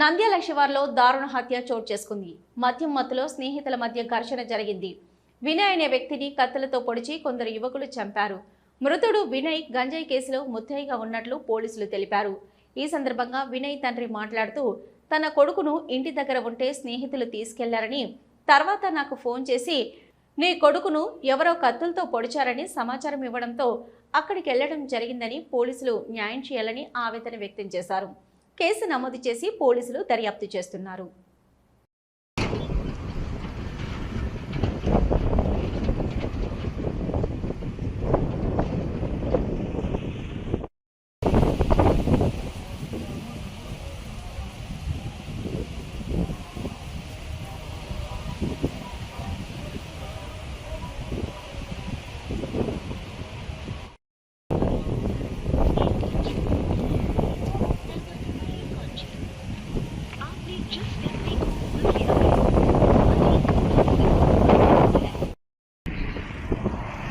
నంద్యాల శివార్లో దారుణ హత్య చోటు చేసుకుంది. మద్యం మత్తులో స్నేహితుల మధ్య ఘర్షణ జరిగింది. వినయ్ అనే వ్యక్తిని కత్తులతో పొడిచి కొందరు యువకులు చంపారు. మృతుడు వినయ్ గంజాయి కేసులో ముద్దాయిగా ఉన్నట్లు పోలీసులు తెలిపారు. ఈ సందర్భంగా వినయ్ తండ్రి మాట్లాడుతూ తన కొడుకును ఇంటి దగ్గర ఉంటే స్నేహితులు తీసుకెళ్ళారని తర్వాత నాకు ఫోన్ చేసి నీ కొడుకును ఎవరో కత్తులతో పొడిచారని సమాచారం ఇవ్వడంతో అక్కడికి వెళ్ళడం జరిగిందని పోలీసులు న్యాయం చేయాలని ఆవేదన వ్యక్తం చేశారు. కేసు నమోదు చేసి పోలీసులు దర్యాప్తు చేస్తున్నారు.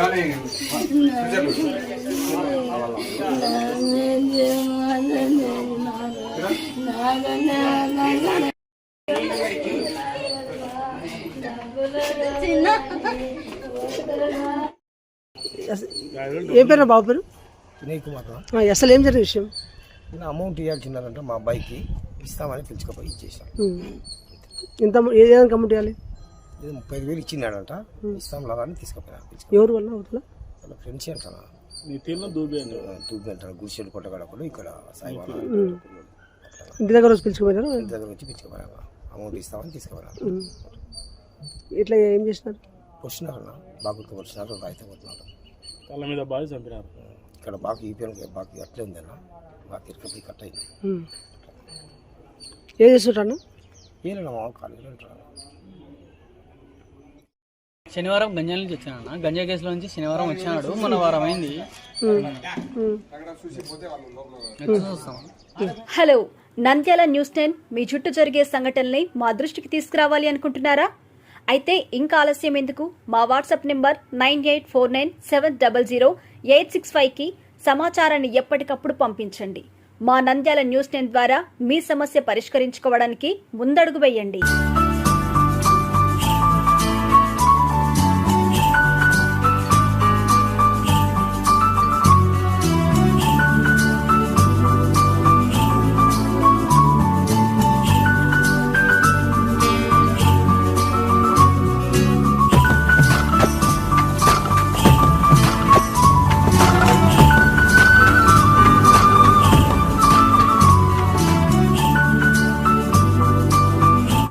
కానీ ఏం పేరు బాబు పేరు? వినయ్ కుమార్ ఆ, అసలు ఏం జరిగిన విషయం? నేను అమౌంట్ ఇవ్వాల్సిందంటే మా అబ్బాయికి. ఇస్తామని పిలుచుకపోయి ఇచ్చేసాం. ఉమ్. ఎంత ఏదైనా కమ్ముట్ ఇవ్వాలి ఇది ముప్పై ఐదు వేలు ఇచ్చినాడంట ఇస్తాం లాగా అని తీసుకుపోయినా ఎవరు వల్ల అవతల? వాళ్ళ ఫ్రెండ్స్ అంటాను నీ. తీరులో దూబి అని. దూబి గుడిసెడు కొట్టగడ కూడా ఇక్కడ సాయిబాబా. ఇంటి దగ్గర వచ్చి పిలుచుకుపోయినారు? ఇంటి దగ్గర వచ్చి పిలుచుకుపోయినా. అమౌంట్ ఇస్తామని తీసుకుపోయినా. ఇట్లా ఏం చేసినారు? వచ్చినారన్న బాగుతో వచ్చినారు రాయితే కొట్టినారు. తల మీద బాగా చంపినారు. ఇక్కడ బాగా ఈపీఎల్ బాగా అట్లే ఉందన్న బాగా ఇరుకపోయి కట్ అయింది. ఏం చేస్తుంటాను ఏలన్నా మా కాలేజీలో ఉంటారు శనివారం గంజాల నుంచి వచ్చానన్న. గంజా కేసులో నుంచి శనివారం వచ్చినాడు మన వారం అయింది. హలో నంద్యాల న్యూస్ టెన్ మీ చుట్టూ జరిగే సంఘటనల్ని మా దృష్టికి తీసుకురావాలి అనుకుంటున్నారా? అయితే ఇంకా ఆలస్యం ఎందుకు? మా WhatsApp number nine eight four nine seven double zero eight six ఫైవ్కి సమాచారాన్ని ఎప్పటికప్పుడు పంపించండి. మా నంద్యాల న్యూస్ టెన్ ద్వారా మీ సమస్య పరిష్కరించుకోవడానికి ముందడుగు వేయండి.